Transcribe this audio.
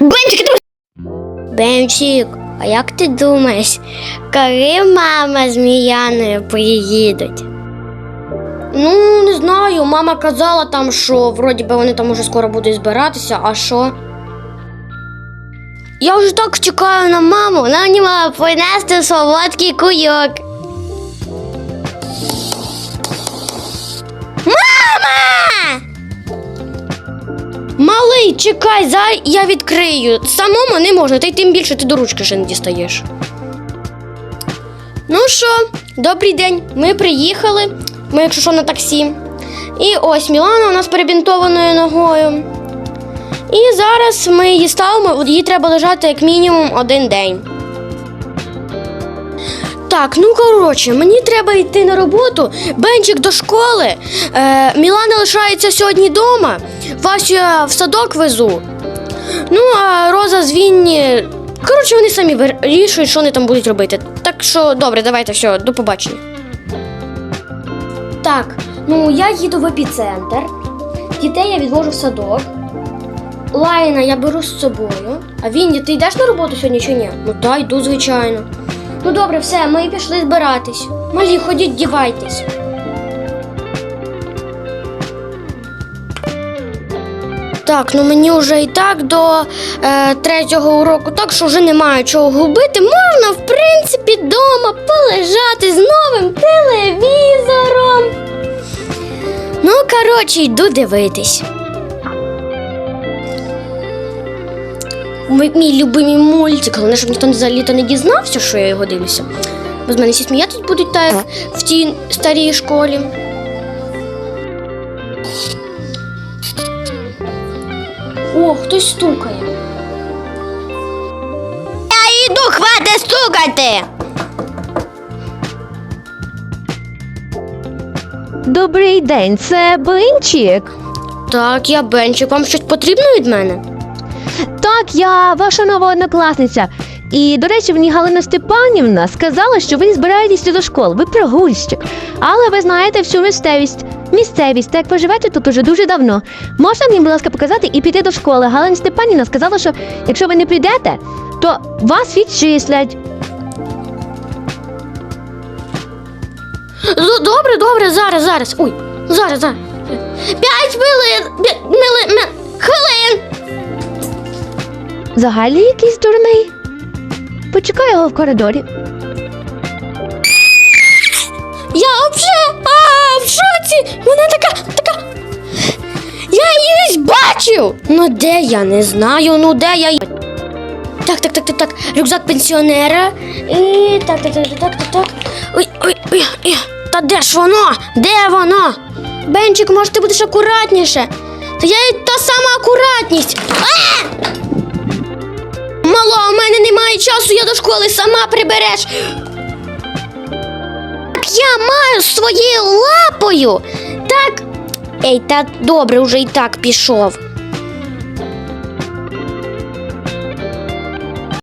Бенчик, ти... Бенчик, а як ти думаєш, коли мама з Міяною приїдуть? Ну, не знаю. Мама казала там, що вроді би вони там уже скоро будуть збиратися, а що? Я вже так чекаю на маму. Нам мені мама принести солодкий куйок. Малий, чекай, зай, я відкрию. Самому не можна, та й тим більше ти до ручки ще не дістаєш. Ну що, добрий день. Ми приїхали. Ми, якщо що, на таксі. І ось Мілана у нас перебінтованою ногою. І зараз ми її ставимо, їй треба лежати як мінімум один день. Так, ну коротше, мені треба йти на роботу, Бенчик до школи. Е, Мілана лишається сьогодні вдома. Васю я в садок везу. Ну, а Роза з Вінні. Коротше, вони самі вирішують, що вони там будуть робити. Так що, добре, давайте, все, до побачення. Так, ну я їду в епіцентр. Дітей я відвожу в садок. Лайна я беру з собою. А Вінді, ти йдеш на роботу сьогодні чи ні? Ну так, йду, звичайно. Ну добре, все, ми пішли збиратись. Малі, ходіть, дівайтесь. Так, ну мені вже і так до е, третього уроку, так що вже немає чого губити. Можна, в принципі, вдома полежати з новим телевізором. Ну, коротше, йду дивитись. Мій, мій любимий мультик, головне, щоб ніхто за літо не дізнався, що я його дивлюся. Бо з мене всі сміятись будуть так як в тій старій школі. О, хтось стукає. Я йду, хвати стукати. Добрий день, це Бенчик. Так, я Бенчик, вам щось потрібно від мене? Так, я ваша нова однокласниця. І, до речі, мені Галина Степанівна сказала, що ви збираєтеся до школи, ви прогульщик. Але ви знаєте всю місцевість. Місцевість, так ви живете тут уже дуже давно. Можна мені, будь ласка, показати і піти до школи. Галина Степанівна сказала, що якщо ви не прийдете, то вас відчислять. Добре, добре, зараз, зараз. Ой, зараз, зараз. П'ять хвилин. п'ять мили- ми- хвилин. Взагалі якийсь дурний. Почекай його в коридорі. Я вже а, в шоці. Вона така, така. Я її десь бачив. Ну де я не знаю, ну де я. Так, так, так, так, так. Рюкзак пенсіонера. І так, так, так, так, так, так. Ой, ой, ой, ой. Та де ж воно? Де воно? Бенчик, може ти будеш акуратніше? Та я та сама акуратність. А! Мало, у мене немає часу, я до школи сама прибереш. Так я маю своєю лапою. Так. Ей, та добре, вже і так пішов.